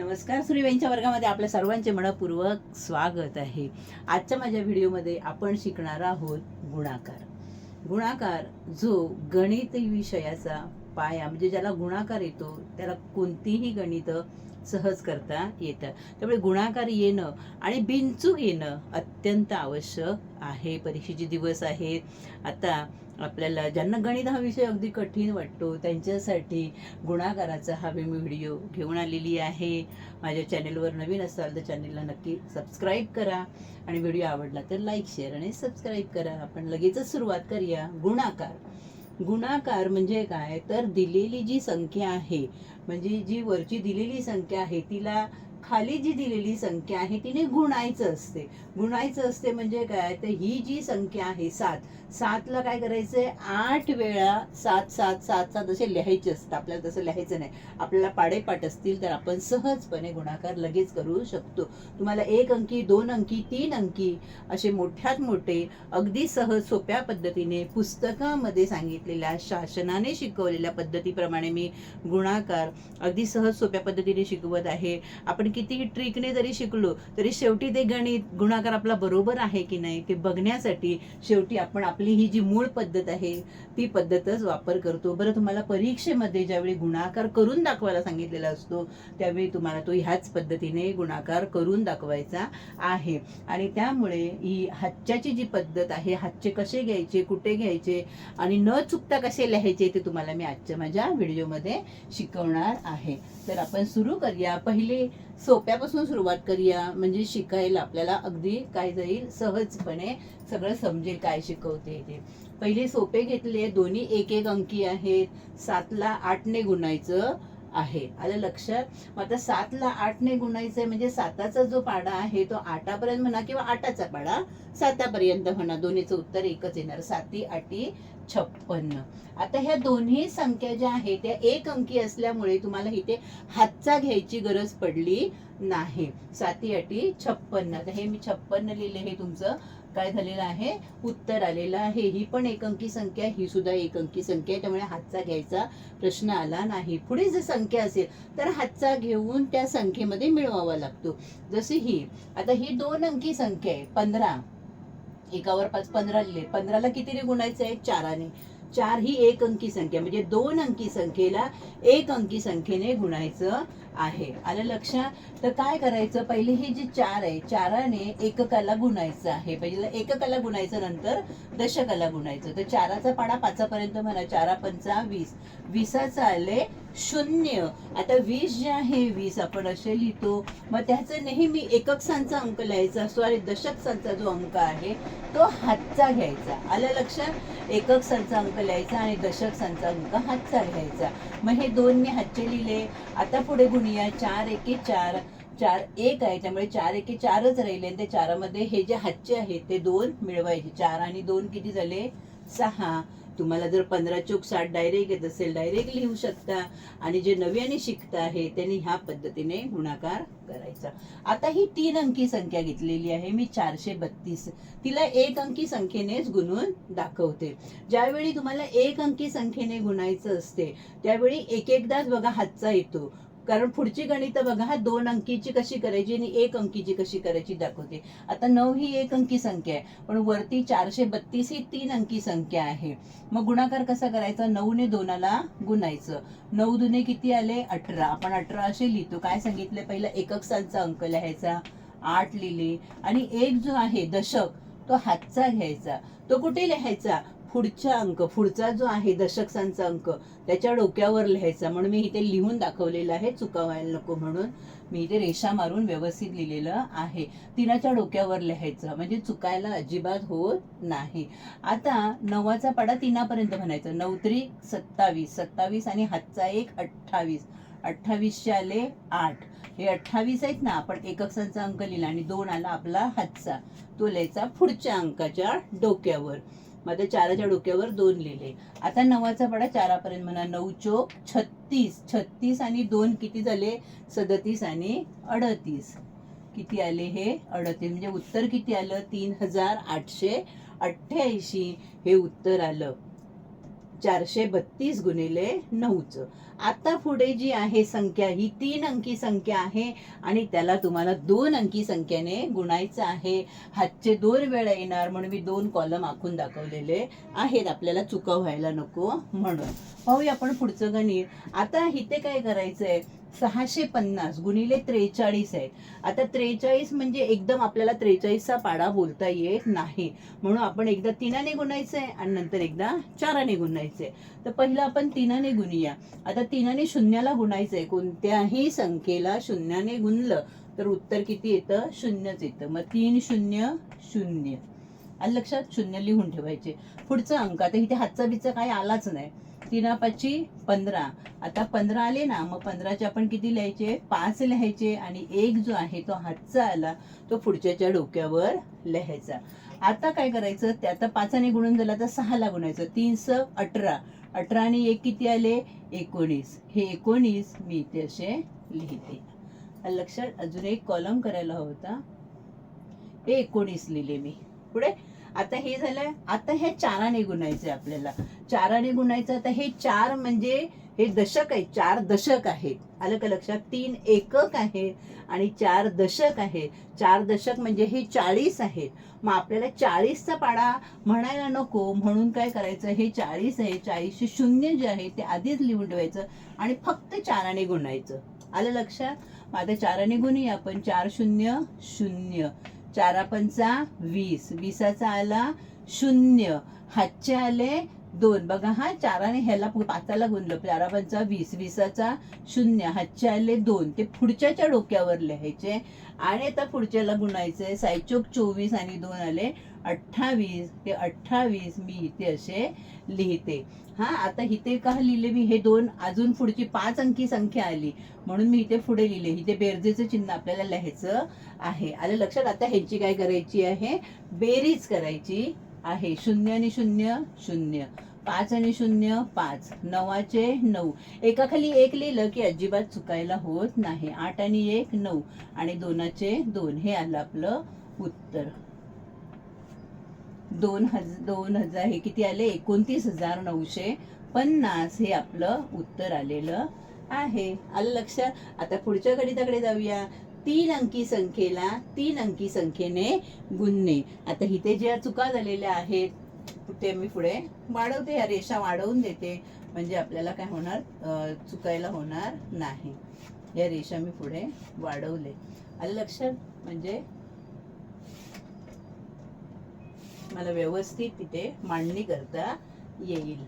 नमस्कार सूर्यबाईंच्या वर्गामध्ये आपल्या सर्वांचे मनपूर्वक स्वागत आहे. आजच्या माझ्या व्हिडिओमध्ये आपण शिकणार आहोत गुणाकार. गुणाकार जो गणित विषयाचा पाया म्हणजे ज्याला गुणाकार येतो त्याला कोणतीही गणित सहज करता येतात त्यामुळे गुणाकार येणं आणि बिनचूक येणं अत्यंत आवश्यक आहे. परीक्षेचे दिवस आहेत. आता आपल्याला ज्यांना गणित हा विषय अगदी कठीण वाटतो त्यांच्यासाठी गुणाकाराचा हा मी व्हिडिओ घेऊन आलेली आहे. माझ्या चॅनेलवर नवीन असाल तर चॅनेलला नक्की सबस्क्राईब करा. आणि व्हिडिओ आवडला तर लाईक शेअर आणि सबस्क्राईब करा. आपण लगेचच सुरुवात करूया. गुणाकार. गुणाकार म्हणजे काय? तर दिलेली जी संख्या आहे म्हणजे जी वरची दिलेली संख्या आहे तिला खाली जी दिलेली संख्या आहे तिने गुणायचं असते. गुणायचं असते म्हणजे काय? तर ही जी संख्या आहे सात. सातला काय करायचंय? आठ वेळा सात सात सात सात असे लिहायचे असतात. आपल्याला तसं लिहायचं नाही. आपल्याला पाडेपाठ असतील तर आपण सहजपणे गुणाकार लगेच करू शकतो. तुम्हाला एक अंकी दोन अंकी तीन अंकी असे मोठ्यात मोठे अगदी सहज सोप्या पद्धतीने पुस्तकामध्ये सांगितलेल्या शासनाने शिकवलेल्या पद्धतीप्रमाणे मी गुणाकार अगदी सहज सोप्या पद्धतीने शिकवत आहे. आपण कितीही ट्रिकने जरी शिकलो तरी शेवटी ते गणित गुणाकार आपला बरोबर आहे की नाही ते बघण्यासाठी शेवटी आपण आपली ही जी मूळ पद्धत आहे ती पद्धतच वापर करतो. बरं तुम्हाला परीक्षेमध्ये ज्यावेळी गुणाकार करून दाखवायला सांगितलेला असतो त्यावेळी तुम्हाला तो ह्याच पद्धतीने गुणाकार करून दाखवायचा आहे. आणि त्यामुळे ही हातच्याची जी पद्धत आहे हातचे कसे घ्यायचे कुठे घ्यायचे आणि न चुकता कसे लिहायचे ते तुम्हाला मी आजच्या माझ्या व्हिडिओमध्ये शिकवणार आहे. तर आपण सुरू करूया. पहिले सोप्यापासून सुरुवात करूया. म्हणजे शिकायला आपल्याला अगदी काय जाईल? सहजपणे सगळं समजेल काय शिकवते ते. पहिले सोपे घेतले. दोन्ही एक एक अंकी आहेत. सातला आठने गुणायचं आहे. आलं लक्षात? मग आता सातला आठने गुणायचं म्हणजे साताचा जो पाडा आहे तो आठापर्यंत म्हणा किंवा आठाचा पाडा सातापर्यंत म्हणा. दोन्हीचं उत्तर एकच येणार. साती आठी छप्पन्न. आता ह्या दोन्ही संख्या ज्या आहेत त्या एक अंकी असल्यामुळे तुम्हाला इथे हातचा घ्यायची गरज पडली नाही. साती अटी छप्पन्न. आता हे मी छप्पन्न लिहिले हे तुमचं काय झालेलं आहे? उत्तर आलेलं आहे. ही पण एक अंकी संख्या ही सुद्धा एक अंकी संख्या आहे त्यामुळे हातचा घ्यायचा प्रश्न आला नाही. पुढे जर संख्या असेल तर हातचा घेऊन त्या संख्येमध्ये मिळवावा लागतो. जशी ही. आता ही दोन अंकी संख्या आहे पंधरा. एकावर पाच पंधरा लिहिले. पंधराला कितीने गुणायचं आहे? चाराने. चार ही एक अंकी संख्या. म्हणजे दोन अंकी संख्येला एक अंकी संख्येने गुणायचं. आहे. आलं लक्षात तर काय करायचं? पहिले ही जी चार आहे चाराने एककाला गुणायचं आहे. पहिले एककाला गुणायचं नंतर दशकाला गुणायचं. तर चाराचा पाडा पाचापर्यंत म्हणा चारा पंचा वीस. विसाचं आले शून्य. आता वीस जे आहे वीस आपण असे लिहितो. मग त्याचं नेहमी एकक संचा अंक लिहायचा असतो आणि दशक सांचा जो अंक आहे तो हातचा घ्यायचा. आलं लक्षात एकक संचा अंक लिहायचा आणि दशक सांचा अंक हातचा घ्यायचा. मग हे दोन मी हातचे लिहिले. आता पुढे गुणिया चार एके चार चार एक आहे. त्यामुळे चार एके चारच राहिले. आणि त्या चारामध्ये हे जे हातचे आहेत ते दोन मिळवायचे. चार आणि दोन किती झाले? सहा. तुम्हाला जर पंधरा चोक साठ डायरेक्ट येत असेल डायरेक्ट लिहू शकता. आणि जे नव्याने शिकता आहे त्यांनी ह्या पद्धतीने गुणाकार करायचा. आता ही तीन अंकी संख्या घेतलेली आहे. मी चारशे बत्तीस. तिला एक अंकी संख्येनेच गुणून दाखवते. ज्यावेळी तुम्हाला एक अंकी संख्येने गुणायचं असते त्यावेळी एक एकदाच बघा हातचा येतो. कारण पुढची गणित बघा दोन अंकीची कशी करायची आणि एक अंकीची कशी करायची दाखवते. आता नऊ ही एक अंकी संख्या आहे पण वरती चारशे बत्तीस ही तीन अंकी संख्या आहे. मग गुणाकार कसा करायचा? नऊने दोनाला गुणायचं. नऊ दुने किती आले? अठरा. आपण अठरा असे लिहितो. काय सांगितलं पहिला एकक सालचा अंक लिहायचा. आठ लिहिले. आणि एक जो आहे दशक तो हातचा घ्यायचा. तो कुठे लिहायचा? पुढचा अंक पुढचा जो आहे दशकसांचा अंक त्याच्या डोक्यावर लिहायचा. म्हणून मी इथे लिहून दाखवलेलं आहे चुका व्हायला नको म्हणून. मी इथे रेषा मारून व्यवस्थित लिहिलेलं आहे. तिनाच्या डोक्यावर लिहायचं म्हणजे चुकायला अजिबात होत नाही. आता नवाचा पाडा तिनापर्यंत म्हणायचा. नऊ तरी सत्तावीस सत्तावीस आणि हातचा एक अठ्ठावीस. अठ्ठावीसचे आले आठ. हे अठ्ठावीस आहेत ना आपण एकक्षांचा अंक लिहिला आणि दोन आला आपला हातचा. तो लिहायचा पुढच्या अंकाच्या डोक्यावर. मध्ये चाराच्या डोक्यावर दोन लिहिले. आता नवाचा पडा चारापर्यंत म्हणा नऊ चोक छत्तीस. छत्तीस आणि दोन किती झाले? सदतीस आणि अडतीस. किती आले हे? अडतीस. म्हणजे उत्तर किती आलं? तीन हजार आठशे अठ्ठ्याऐंशी. हे उत्तर आलं. चारशे बत्तीस गुणिले नऊचं. आता पुढे जी आहे संख्या ही तीन अंकी संख्या आहे आणि त्याला तुम्हाला दोन अंकी संख्येने गुणायचं आहे. हातचे दोन वेळा येणार म्हणून मी दोन कॉलम आखून दाखवलेले आहेत. आपल्याला चुका व्हायला नको म्हणून. पाहूया आपण पुढचं गणित. आता इथे काय करायचंय? सहाशे पन्नास गुणिले त्रेचाळीस आहे आता त्रेचाळीस म्हणजे एकदम आपल्याला त्रेचाळीसचा पाडा बोलता येत नाही. म्हणून आपण एकदा तीनाने गुणायचंय आणि नंतर एकदा चाराने गुणायचंय. तर पहिलं आपण तिनाने गुणूया. आता तिनाने शून्याला गुणायचंय. कोणत्याही संख्येला शून्याने गुणलं तर उत्तर किती येतं? शून्यच येतं. मग तीन शून्य शून्य. आणि लक्षात शून्य लिहून ठेवायचे. पुढचा अंक. आता इथे हातचा बिचा काही आलाच नाही. तिना पाचशे पंधरा. आता पंधरा आले ना मग पंधराचे आपण किती लिहायचे? पाच लिहायचे आणि एक जो आहे तो हातचा आला तो पुढच्याच्या डोक्यावर लिहायचा. आता काय करायचं? ते आता पाचाने गुणून झाला तर सहाला गुणायचं. तीन स अठरा. अठरा आणि एक किती आले? एकोणीस. हे एकोणीस मी इथे असे लिहिते. लक्षात अजून एक कॉलम करायला हवा होता. हे एकोणीस लिहिले मी. पुढे? आता हे झालंय आता हे चाराने गुणायचे आपल्याला. चाराने गुणायचं तर हे चार म्हणजे हे दशक आहे चार दशक आहेत. आलं का लक्षात? तीन एकक आहेत आणि चार दशक आहे. चार दशक म्हणजे हे चाळीस आहेत मग आपल्याला चाळीसचा पाडा म्हणायला नको म्हणून काय करायचं? हे चाळीस आहे चाळीसशे शून्य जे आहे ते आधीच लिहून ठेवायचं आणि फक्त चाराने गुणायचं. आलं लक्षात? मग आता चाराने गुणूया आपण. चार शून्य शून्य. चारा पंचा वीस. विसाचा आला शून्य. हातचे आले दोन. बघा हा चाराने ह्याला पाचाला गुणलं. चारा पंचा वीस विसाचा शून्य. हातचे आले दोन. ते पुढच्याच्या डोक्यावर लिहायचे. आणि आता पुढच्याला गुणायचे सायचोक चोवीस आणि दोन आले अठ्ठावीस. ते अठ्ठावीस मी इथे असे लिहिते. हा आता इथे का लिहिले मी? हे दोन. अजून पुढची पाच अंकी संख्या आली. म्हणून मी इथे पुढे लिहिले. इथे बेरजेचं चिन्ह आपल्याला लिहायचं आहे. आलं लक्षात? आता ह्याची काय करायची आहे? बेरीज करायची. आहे. शून्य आणि शून्य शून्य. पाच आणि शून्य पाच. नवाचे नऊ. एकाखाली एक लिहिलं की अजिबात चुकायला होत नाही. आठ आणि एक नऊ. आणि दोनाचे दोन. हे आलं आपलं उत्तर. दोन हज दोन हजार हे किती आले? एकोणतीस हजार नऊशे पन्नास. हे आपलं उत्तर आलेलं आहे. आलं लक्षात? आता पुढच्या गणिताकडे जाऊया. तीन अंकी संख्येला तीन अंकी संख्येने गुणणे. आता इथे ज्या चुका झालेल्या आहेत ते मी पुढे? वाढवते या रेषा वाढवून देते. म्हणजे आपल्याला काय होणार? चुकायला होणार नाही. या रेषा मी पुढे वाढवले. आलं लक्षात म्हणजे मला व्यवस्थित तिथे मांडणी करता येईल.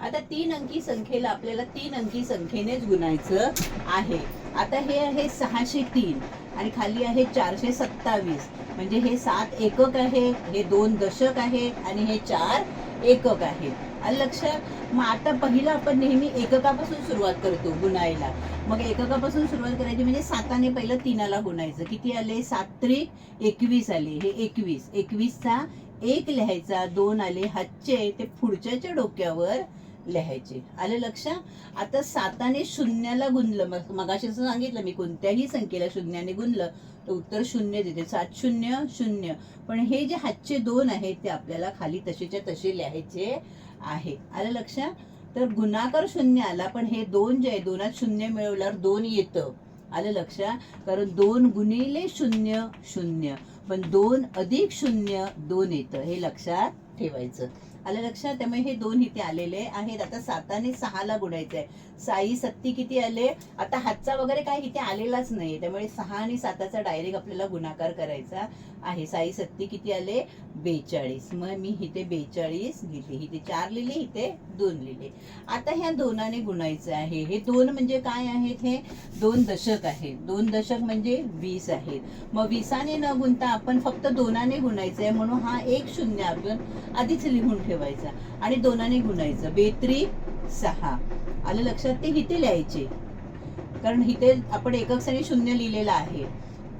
आता तीन अंकी संख्येला आपल्याला तीन अंकी संख्येनेच गुणायचं आहे. आता हे आहे सहाशे तीन आणि खाली आहे चारशे सत्तावीस. म्हणजे हे सात एकक आहे हे दोन दशक आहे आणि हे चार एकक आहे. आलं लक्षात मग आता पहिलं आपण नेहमी एककापासून सुरुवात करतो गुणायला. मग एककापासून सुरुवात करायची म्हणजे साताने पहिलं तीनाला गुणायचं. किती आले? सात त्रिक एकवीस आले. हे एकवीस. एकवीसचा एक लिहायचा दोन आले. हातचे ते पुढच्याच्या डोक्यावर लिहायचे. आलं लक्षात आता साताने शून्याला गुंजलं मग मगाशी असं सांगितलं मी कोणत्याही संख्येला शून्याने गुंजलं तर उत्तर शून्य देते. सात शून्य शून्य. पण हे जे हातचे दोन आहेत ते आपल्याला खाली तसेच्या तसे लिहायचे आहे. आलं लक्षात तर गुणाकार शून्य आला पण हे दोन जे आहे दोनात शून्य मिळवल्यावर दोन येतं. आलं लक्षात कारण दोन गुणिले शून्य शून्य. पण दोन अधिक शून्य दोन येतं. हे लक्षात ठेवायचं. आलं लक्षात? त्यामुळे हे दोन इथे आलेले आहेत. आता साताने सहाला गुणायचं आहे साई सत्ती किती आले? आता हातचा वगैरे काय इथे आलेलाच नाही. त्यामुळे सहा आणि साताचा डायरेक्ट आपल्याला गुणाकार करायचा आहे. साई सत्ती किती आले? बेचाळीस. मग मी इथे बेचाळीस लिहिले. इथे चार लिहिले इथे दोन लिहिले. आता ह्या दोनाने गुणायचं आहे. हे दोन म्हणजे काय आहेत हे? दोन दशक आहेत. दोन दशक म्हणजे वीस आहेत. मग विसाने न गुणता आपण फक्त दोनाने गुणायचं आहे म्हणून हा एक शून्य आपण आधीच लिहून ठेवायचा. आणि दोनाने गुणायचं. बेत्री सहा. आलं लक्षात ते हिते लिहायचे. कारण इथे आपण एकक शून्य लिहिलेलं आहे.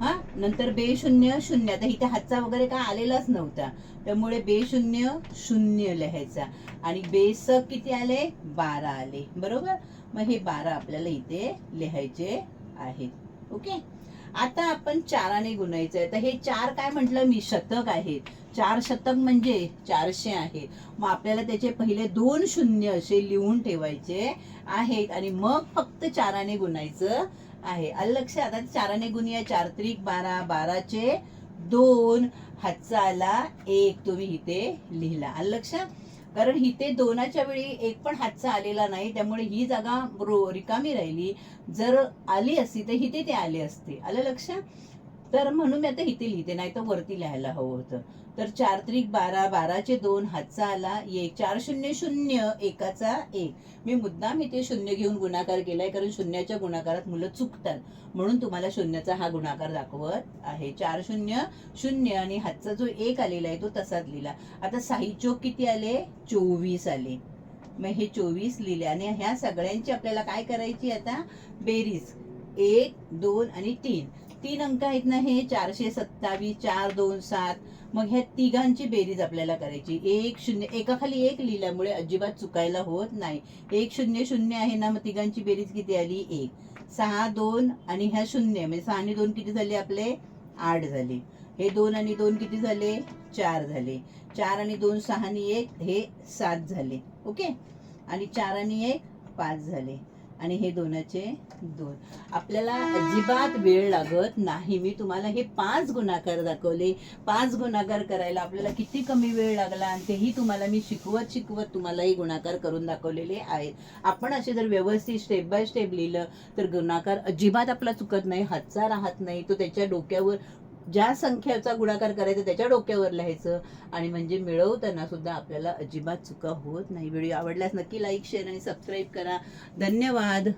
हा? नंतर बे शून्य शून्य. आता इथे हातचा वगैरे काय आलेलाच नव्हता. त्यामुळे बे शून्य शून्य लिहायचा. आणि बे स किती आले? बारा आले. बरोबर? मग हे बारा आपल्याला इथे लिहायचे आहेत. ओके? आता आपण चाराने गुणायचं आहे तर हे चार काय म्हटलं? मी शतक आहेत चार शतक म्हणजे चारशे आहे. मग आपल्याला त्याचे पहिले दोन शून्य असे लिहून ठेवायचे आहेत. आणि मग फक्त चाराने गुणायचं आहे. आलं आता चाराने गुणूया. चार त्रिक बारा बाराचे दोन. हातचा आला एक. तुम्ही इथे लिहिला. आलं लक्षात कारण इथे दोनाच्या वेळी एक पण हातचा आलेला नाही. त्यामुळे ही जागा रो- रिकामी राहिली. जर आली असती तर इथे ते आले असते. आलं लक्षात तर म्हणून मी आता इथे लिहिते नाही तर वरती लिहायला हवं होतं. तर चार त्रिक बारा बाराचे दोन हातचा आला एक चार शून्य शून्य एकाचा एक. मी मुद्दाम इथे शून्य घेऊन गुणाकार केलाय कारण शून्याच्या गुणाकारात मुलं चुकतात. म्हणून तुम्हाला शून्याचा हा गुणाकार दाखवत आहे. चार शून्य शून्य आणि हातचा जो एक आलेला आहे तो तसाच लिहिला. आता साही चोक किती आले? चोवीस आले. मग हे चोवीस लिहिले. आणि ह्या सगळ्यांची आपल्याला काय करायची आता? बेरीज. एक दोन आणि तीन. तीन अंक आहेत ना हे? चारशे सत्तावीस चार दोन सात. मग ह्या तिघांची बेरीज आपल्याला करायची. एक शून्य एकाखाली एक लिहिल्यामुळे अजिबात चुकायला होत नाही. एक शून्य शून्य आहे ना मग तिघांची बेरीज किती आली? एक. सहा दोन आणि ह्या शून्य. म्हणजे सहा आणि दोन किती झाले आपले? आठ झाले. हे दोन आणि दोन किती झाले? चार झाले. चार आणि दोन सहा आणि एक हे सात झाले. ओके? आणि चार आणि एक पाच झाले. आणि हे दोनाचे दोन. आपल्याला अजिबात वेळ लागत नाही. मी तुम्हाला हे पाच गुणाकार दाखवले. पाच गुणाकार करायला आपल्याला किती कमी वेळ लागला आणि तेही तुम्हाला मी शिकवत शिकवत तुम्हाला हे गुणाकार करून दाखवलेले आहेत. आपण असे जर व्यवस्थित स्टेप बाय स्टेप लिहिलं तर गुणाकार अजिबात आपला चुकत नाही हातचा राहत नाही. तो त्याच्या डोक्यावर ज्या संख्येचा गुणाकार करायचा त्याच्या डोक्यावर लिहायचं आणि म्हणजे मिळवताना सुद्धा आपल्याला अजिबात चुका होत नाही. व्हिडिओ आवडल्यास नक्की लाईक शेअर आणि सबस्क्राईब करा. धन्यवाद.